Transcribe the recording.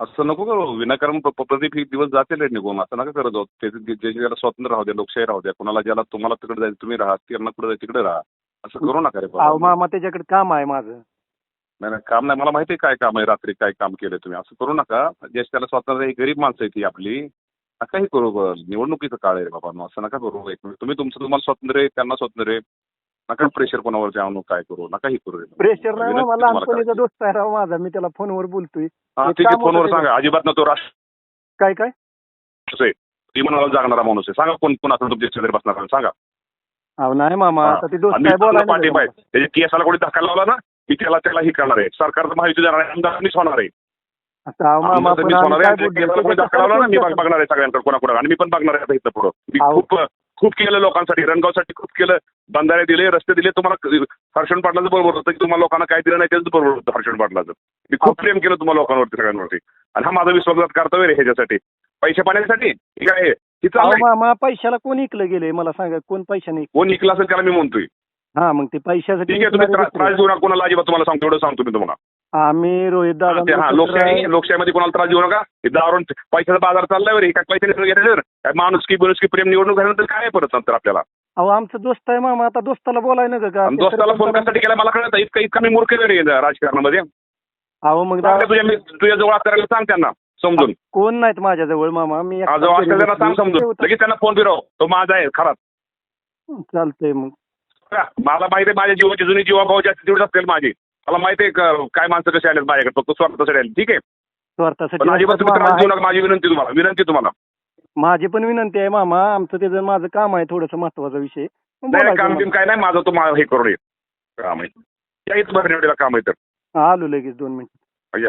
असं नको करू. विनाकारण प- प्रदीप एक दिवस जातील निघून. असं नका करत जाऊ. जे ज्याला स्वातंत्र्य राहू द्या लोकशाही राहू द्या कोणाला ज्याला तुम्हाला तिकडे जायचं तुम्ही राहा. त्यांना कुठे जायचं तिकडे राहा. असं करू नका रे अहो त्याच्याकडे काम आहे माझं. नाही नाही काम नाही. मला माहिती आहे काय काम आहे रात्री काय काम केलं तुम्ही. असं करू नका. ज्याची त्याला स्वातंत्र्य ही गरीब माणसं आहे ती आपली. नकाही करू ब- निवडणुकीचं काळ आहे रे बाबा. असं नका करू. एक. तुम्ही तुमचं तुम्हाला स्वातंत्र्य आहे त्यांना स्वातंत्र्य आहे. नका प्रेशर कोणावरती आणू काय करू नकाही करू रे. प्रेशर नाही लहानपणीचा करायची. दोस्त आहे राव माझा मी त्याला फोनवर बोलतोय. हा ठीक आहे फोनवर सांगा. अजिबात ना तो राष्ट्र काय काय? आहे विमानाला जागणारा माणूस आहे. सांगा कोण कोण असं तुमच्या शेजारी बसणार सांगा. अहो नाही मामा हा. आता ते दोस्त आणि काय बोलायला आहे. नको. त्याच्या केसाला कोणी धक्का लावला ना मी त्याला त्याला ही करणार आहे. सरकारचं माहिती देणार आहे आमदार मीच होणार आहे. आता अहो मामा आमदार पण मीच आम्ही होणार काय आहे बोलतोय? केसाला कोणी धक्का लावला ना मी बघ- बघणार आहे सगळ्यांकडे कोणाकडे आणि मी पण बघणार आहे आता इथं पुढं. मी अहो. खूप खूप केलं लोकांसाठी रणगावसाठी खूप केलं. बंधारे दिले रस्ते दिले. तुम्हाला हर्षण पाटलाचं बरोबर होतं की तुम्हाला लोकांना काय दिलं नाही त्याचं बरोबर होतं हर्षण पाटलाचं. मी खूप प्रेम केलं तुम्हाला लोकांवरती सगळ्यांवरती. आणि हा माझा विश्वासघात कर्तव्य आहे ह्याच्यासाठी. पैसे पाण्यासाठी? ठीक आहे. हे पैशाला कोण इकलं गेले मला सांगा कोण पैशाने कोण निकला असेल त्याला मी म्हणतोय. हा मग ते पैशासाठी ठीक आहे तुम्ही त्रास. देऊ नका कोणाला अजिबात तुम्हाला सांगतो एवढं सांगतो मी तुम्हाला. आम्ही रोहित ते हा लोकशाही लोकशाहीमध्ये कोणाला त्रास देऊ नका. हे दारून पैशाचा बाजार चाललाय बरं काय पैसे घेतल्यावर काय माणुसकी बिनुसकी प्रेम निवडणूक झाल्यानंतर काय परत नंतर आपल्याला? अहो आमचं दोस्त आहे मामा आता दोस्ताला बोलाय नका का? आणि दोस्ताला फोन करण्यासाठी केला मला कळत इतकं इतका मी मूर्ख आहे रे राजकारणामध्ये. अहो मग सांगा तुझ्या मी तुझ्या जवळ असणाऱ्याला सांग त्यांना समजून. कोण नाहीत माझ्याजवळ मामा? मी जवळ त्यांना सांग समजून. लगेच त्यांना फोन फिरव. तो माझा आहे खराच चालतंय मग. मला माहिती आहे माझ्या जीवाची जुनी जीवाभाव जास्त तेवढीच असतील माझी. मला माहिती आहे क- काय माणसं कशी आलेत माझ्याकडे फक्त स्वार्थासाठी आले ठीक आहे? पण अजिबात देऊ. नका माझी विनंती तुम्हाला विनंती तुम्हाला. माझी पण विनंती आहे मामा. आमचं त्याचं माझं काम आहे थोडंसं महत्त्वाचा विषय नाही काम. बिम काय नाही माझं तो मा- हे करून ये. काम आहे. या इथं भरणेवडीला काम आहे तर. आलो लगेच दोन मिनिट.